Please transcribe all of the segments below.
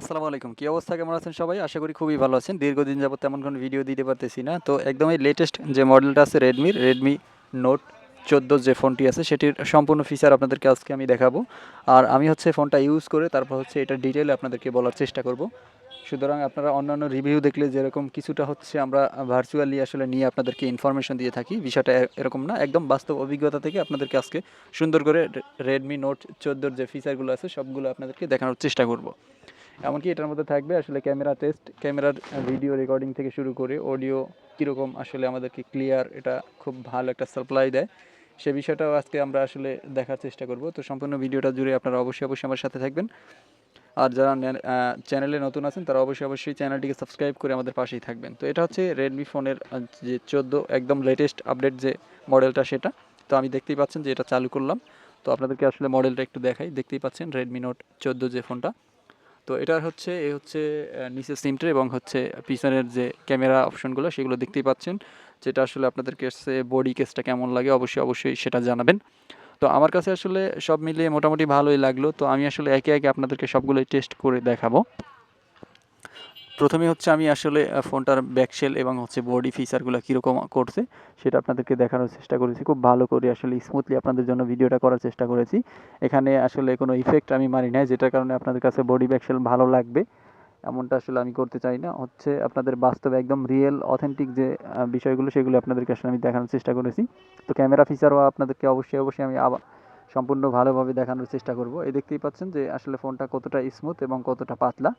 আসসালামু আলাইকুম। কী অবস্থা? কেমন আছেন সবাই? আশা করি খুবই ভালো আছেন। দীর্ঘদিন যাবত তেমন কোনো ভিডিও দিতে পারতেছি না। তো একদমই লেটেস্ট যে মডেলটা আছে রেডমির রেডমি নোট চোদ্দ যে ফোনটি আছে, সেটির সম্পূর্ণ ফিচার আপনাদেরকে আজকে আমি দেখাবো। আর আমি হচ্ছে ফোনটা ইউজ করে তারপর হচ্ছে এটা ডিটেলে আপনাদেরকে বলার চেষ্টা করব। সুতরাং আপনারা অন্যান্য রিভিউ দেখলে যেরকম কিছুটা হচ্ছে আমরা ভার্চুয়ালি আসলে নিয়ে আপনাদেরকে ইনফরমেশন দিয়ে থাকি, বিষয়টা এরকম না। একদম বাস্তব অভিজ্ঞতা থেকে আপনাদেরকে আজকে সুন্দর করে রেডমি নোট চোদ্দোর যে ফিচারগুলো আছে, সবগুলো আপনাদেরকে দেখানোর চেষ্টা করব। এমনকি এটার মধ্যে থাকবে আসলে ক্যামেরা টেস্ট ক্যামেরার ভিডিও রেকর্ডিং থেকে শুরু করে অডিও কীরকম আসলে আমাদেরকে ক্লিয়ার এটা খুব ভালো একটা সাপ্লাই দেয়। সে বিষয়টাও আজকে আমরা আসলে দেখার চেষ্টা করব। তো সম্পূর্ণ ভিডিওটা জুড়ে আপনারা অবশ্যই অবশ্যই আমার সাথে থাকবেন। আর যারা চ্যানেলে নতুন আছেন, তারা অবশ্যই অবশ্যই চ্যানেলটিকে সাবস্ক্রাইব করে আমাদের পাশেই থাকবেন। তো এটা হচ্ছে রেডমি ফোনের যে চোদ্দ একদম লেটেস্ট আপডেট যে মডেলটা সেটা। তো আমি দেখতেই পাচ্ছেন যে এটা চালু করলাম। তো আপনাদেরকে আসলে মডেলটা একটু দেখাই। দেখতেই পাচ্ছেন রেডমি নোট চোদ্দ যে ফোনটা তো এটা হচ্ছে, এ হচ্ছে নিচে সিমট্রে এবং হচ্ছে পিছনের যে ক্যামেরা অপশনগুলো সেগুলো দেখতেই পাচ্ছেন, যেটা আসলে আপনাদের কেসে বডি কেসটা কেমন লাগে অবশ্যই অবশ্যই সেটা জানাবেন। তো আমার কাছে আসলে সব মিলিয়ে মোটামুটি ভালোই লাগল। তো আমি আসলে একে একে আপনাদেরকে সবগুলোই টেস্ট করে দেখাবো। প্রথমে হচ্ছে আমি আসলে ফোনটার ব্যাকশেল এবং হচ্ছে বডি ফিচারগুলো কীরকম করছে সেটা আপনাদেরকে দেখানোর চেষ্টা করেছি। খুব ভালো করে আসলে স্মুথলি আপনাদের জন্য ভিডিওটা করার চেষ্টা করেছি। এখানে আসলে কোনো ইফেক্ট আমি মারি নাই, যেটার কারণে আপনাদের কাছে বডি ব্যাকশেল ভালো লাগবে। এমনটা আসলে আমি করতে চাই না। হচ্ছে আপনাদের বাস্তবে একদম রিয়েল অথেন্টিক যে বিষয়গুলো সেগুলো আপনাদেরকে আসলে আমি দেখানোর চেষ্টা করেছি। তো ক্যামেরা ফিচারও আপনাদেরকে অবশ্যই অবশ্যই আমি আবার সম্পূর্ণ ভালোভাবে দেখানোর চেষ্টা করব। এই দেখতেই পাচ্ছেন যে আসলে ফোনটা কতটা স্মুথ এবং কতটা পাতলা।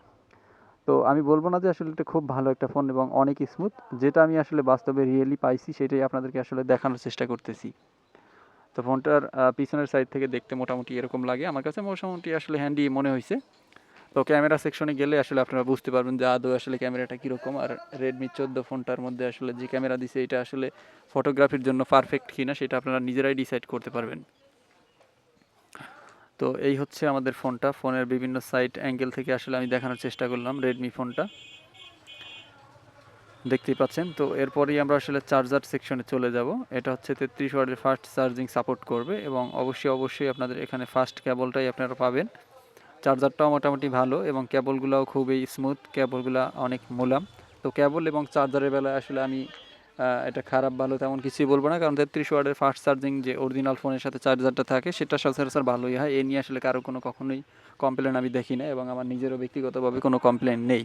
তো আমি বলব না যে আসলে এটা খুব ভালো একটা ফোন এবং অনেক স্মুথ যেটা আমি আসলে বাস্তবে রিয়েলি পাইছি, সেটাই আপনাদেরকে আসলে দেখানোর চেষ্টা করতেছি। তো ফোনটার পিছনের সাইড থেকে দেখতে মোটামুটি এরকম লাগে। আমার কাছে মোটামুটি আসলে হ্যান্ডি মনে হয়েছে তো ক্যামেরা সেকশনে গেলে আসলে আপনারা বুঝতে পারবেন যে আদৌ আসলে ক্যামেরাটা কীরকম। আর রেডমি চোদ্দ ফোনটার মধ্যে আসলে যে ক্যামেরা দিছে, এটা আসলে ফটোগ্রাফির জন্য পারফেক্ট কিনা, সেটা আপনারা নিজেরাই ডিসাইড করতে পারবেন। তো এই হচ্ছে আমাদের ফোনটা। ফোনের বিভিন্ন সাইড অ্যাঙ্গেল থেকে আসলে আমি দেখানোর চেষ্টা করলাম রেডমি ফোনটা। দেখতেই পাচ্ছেন। তো এরপরেই আমরা আসলে চার্জার সেকশনে চলে যাব। এটা হচ্ছে তেত্রিশ ওয়াটের ফাস্ট চার্জিং সাপোর্ট করবে এবং অবশ্যই অবশ্যই আপনাদের এখানে ফাস্ট কেবলটাই আপনারা পাবেন। চার্জারটাও মোটামুটি ভালো এবং কেবলগুলোও খুবই স্মুথ কেবলগুলো অনেক মোলাম। তো কেবল এবং চার্জারের বেলায় আসলে আমি এটা খারাপ, ভালো তেমন কিছুই বলব না। কারণ তেত্রিশ ওয়ার্ডের ফাস্ট চার্জিং যে অরিজিনাল ফোনের সাথে চার্জারটা থাকে, সেটা সচরাচর ভালোই হয়। এ নিয়ে আসলে কারও কোনো কখনোই কমপ্লেন আমি দেখি না এবং আমার নিজেরও ব্যক্তিগতভাবে কোনো কমপ্লেন নেই।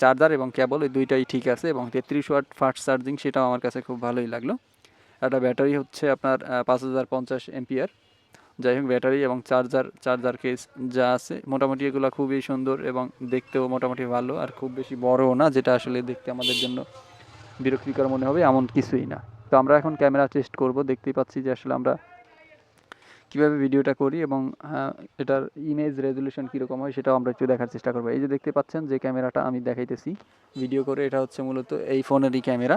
চার্জার এবং কেবল এই দুইটাই ঠিক আছে এবং তেত্রিশ ওয়াট ফাস্ট চার্জিং সেটাও আমার কাছে খুব ভালোই লাগল। একটা ব্যাটারি হচ্ছে আপনার পাঁচ হাজার পঞ্চাশ এমপিয়ার যাই হোক, ব্যাটারি এবং চার্জার চার্জার কেস যা আছে, মোটামুটি এগুলো খুবই সুন্দর এবং দেখতেও মোটামুটি ভালো। আর খুব বেশি বড়ও না, যেটা আসলে দেখতে আমাদের জন্য বিরক্তিকর মনে হবে এমন কিছুই না। তো আমরা এখন ক্যামেরা টেস্ট করব দেখতেই পাচ্ছি যে আসলে আমরা কীভাবে ভিডিওটা করি এবং আহ, এটার ইমেজ রেজলিউশন কীরকম হয় সেটাও আমরা একটু দেখার চেষ্টা করব। এই যে দেখতে পাচ্ছেন যে ক্যামেরাটা আমি দেখাইতেছি ভিডিও করে এটা হচ্ছে মূলত এই ফোনেরই ক্যামেরা।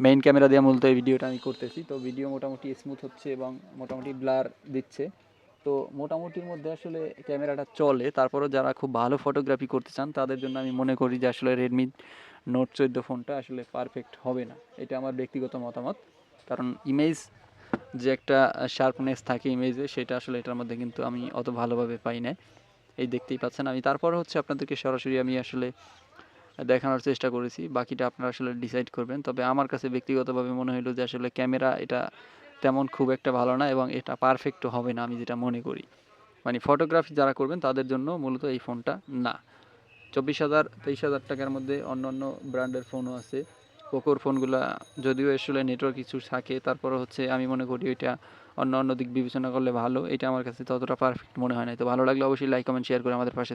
মেইন ক্যামেরা দিয়ে মূলত এই ভিডিওটা আমি করতেছি। তো ভিডিও মোটামুটি স্মুথ হচ্ছে এবং মোটামুটি ব্লার দিচ্ছে। তো মোটামুটির মধ্যে আসলে ক্যামেরাটা চলে। তারপরেও যারা খুব ভালো ফটোগ্রাফি করতে চান তাদের জন্য আমি মনে করি যে আসলে রেডমি নোট চোদ্দ ফোনটা আসলে পারফেক্ট হবে না। এটা আমার ব্যক্তিগত মতামত। কারণ ইমেজ যে একটা শার্পনেস থাকে ইমেজে সেটা আসলে এটার মধ্যে কিন্তু আমি অত ভালোভাবে পাই না এই দেখতেই পাচ্ছেন। আমি তারপর হচ্ছে আপনাদেরকে সরাসরি আমি আসলে দেখানোর চেষ্টা করেছি। বাকিটা আপনারা আসলে ডিসাইড করবেন। তবে আমার কাছে ব্যক্তিগতভাবে মনে হলো যে আসলে ক্যামেরা এটা তেমন খুব একটা ভালো না এবং এটা পারফেক্টও হবে না, আমি যেটা মনে করি। মানে ফটোগ্রাফি যারা করবেন, তাদের জন্য মূলত এই ফোনটা না। চব্বিশ হাজার, তেইশ হাজার টাকার মধ্যে অন্য অন্য ব্র্যান্ডের ফোনও আছে। পোকোর ফোনগুলা যদিও আসলে নেটওয়ার্ক কিছু থাকে তারপরে হচ্ছে আমি মনে করি এটা অন্য অন্য দিক বিবেচনা করলে ভালো। এটা আমার কাছে ততটা পারফেক্ট মনে হয় না তো ভালো লাগলে অবশ্যই লাইক কমেন্ট শেয়ার করে আমাদের পাশে